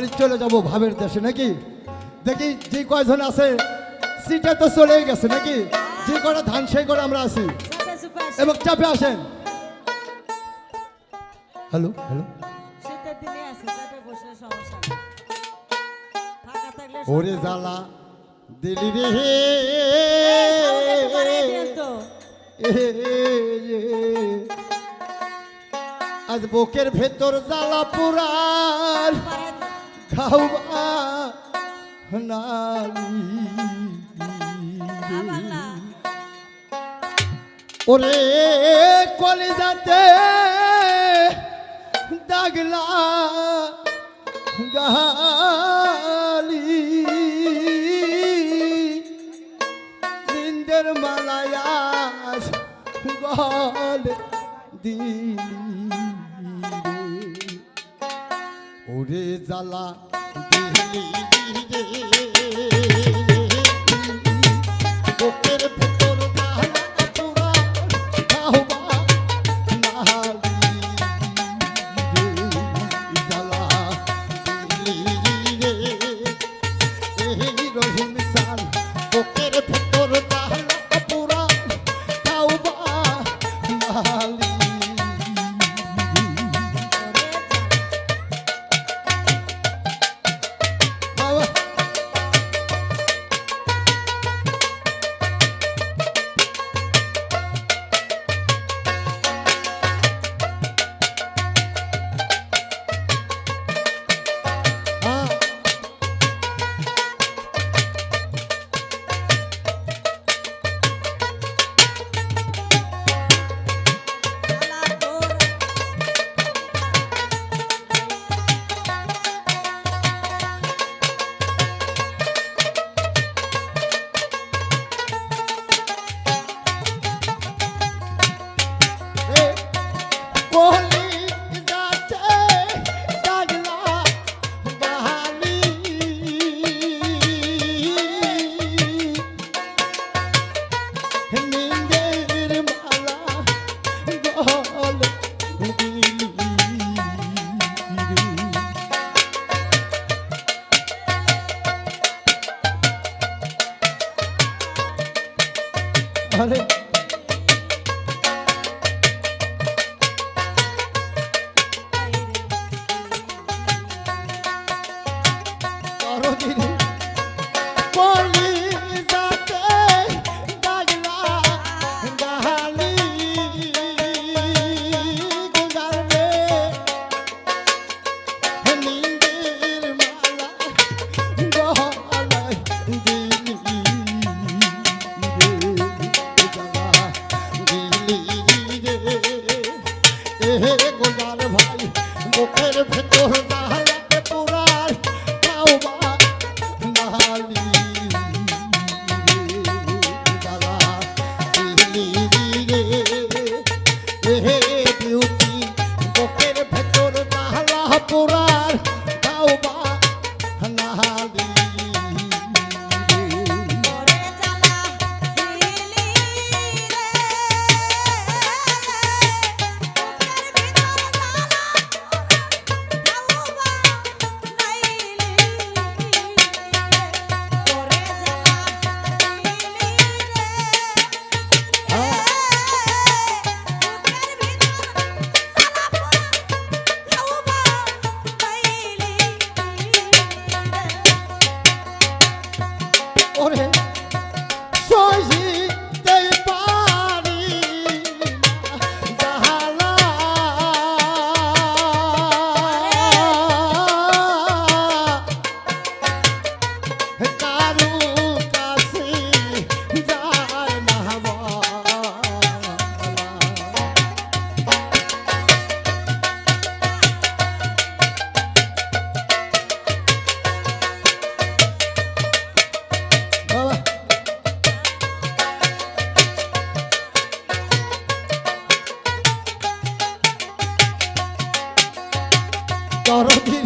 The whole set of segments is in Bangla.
খালি চলে যাব ভাবের দেশে নাকি দেখি যে কয়জন আছে সিটে তো চলেই গেছে নাকি যে কটা ধান সেই করে আমরা আছি। এবং চাপে আসেন হ্যালো হ্যালো ওরে। জ্বালা দিলি রে। আজ বুকের ভেতর জ্বালা পুরার দিন। খাওয়া নালি আবার না। ওরে কলিজাতে দাগলা গালি নিন্দের মালায়াস গল দিলি ওরে জ্বালা দিলি রে।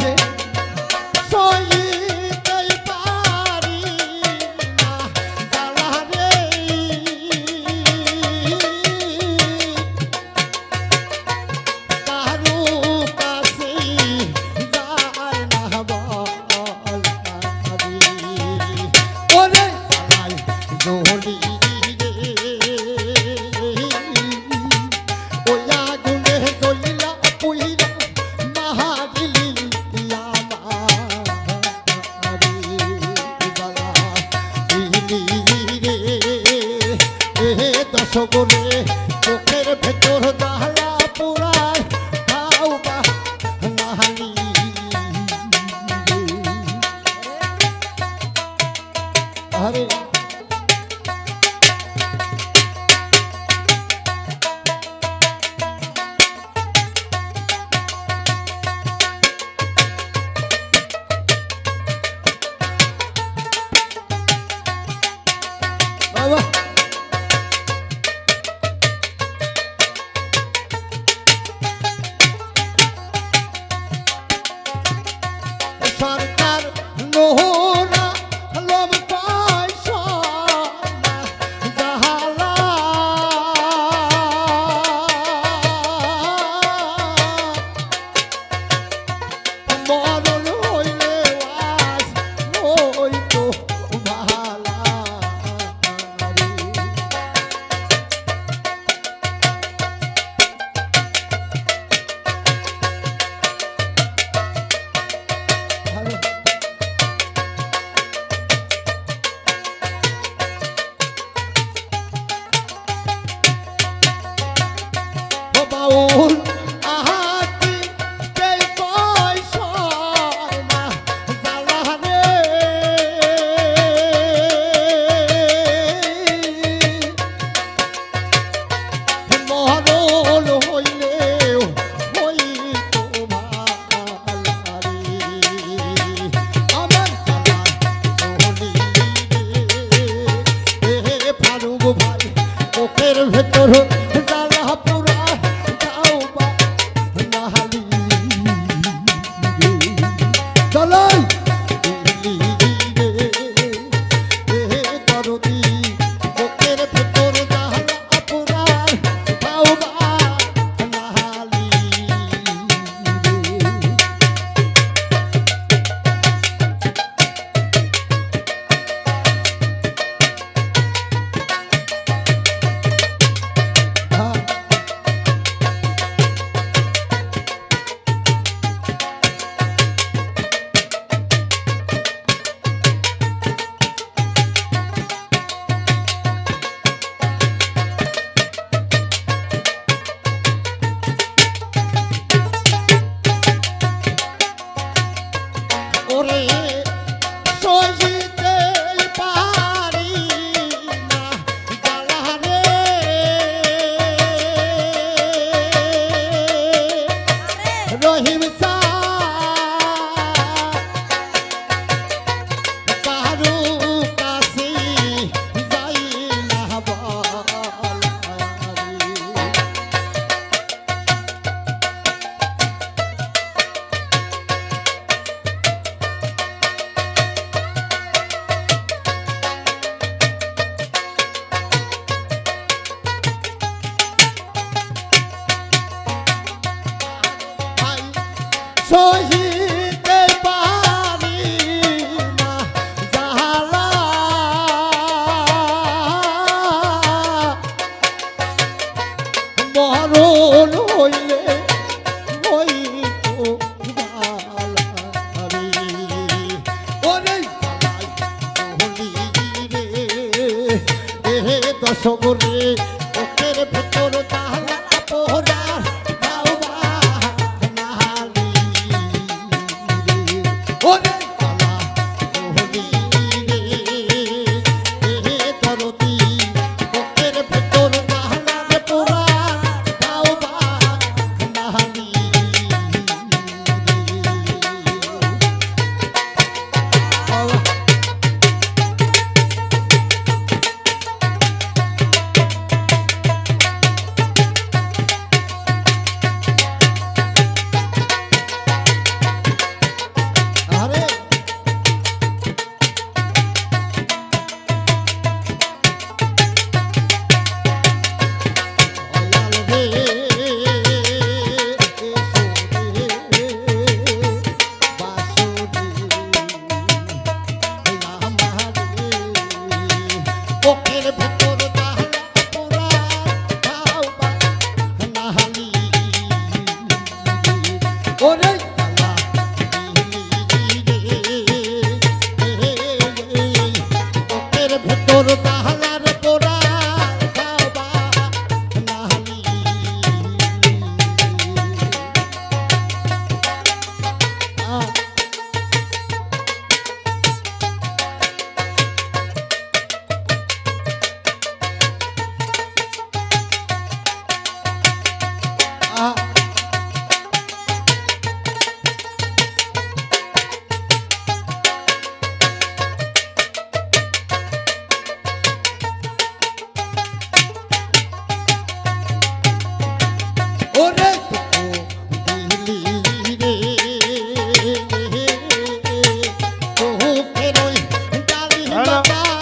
রে সই আরে চোখের ভেতর চোখের ভেতর por Colombia.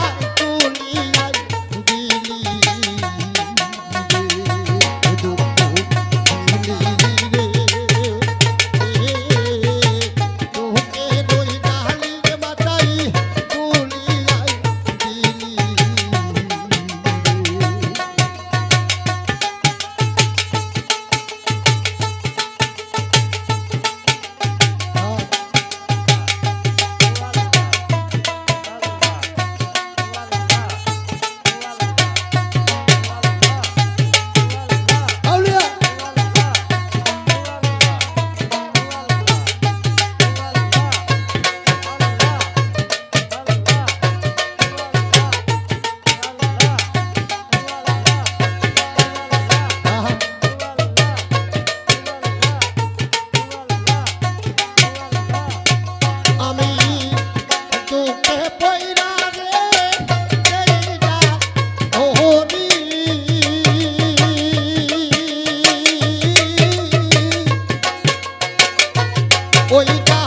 América.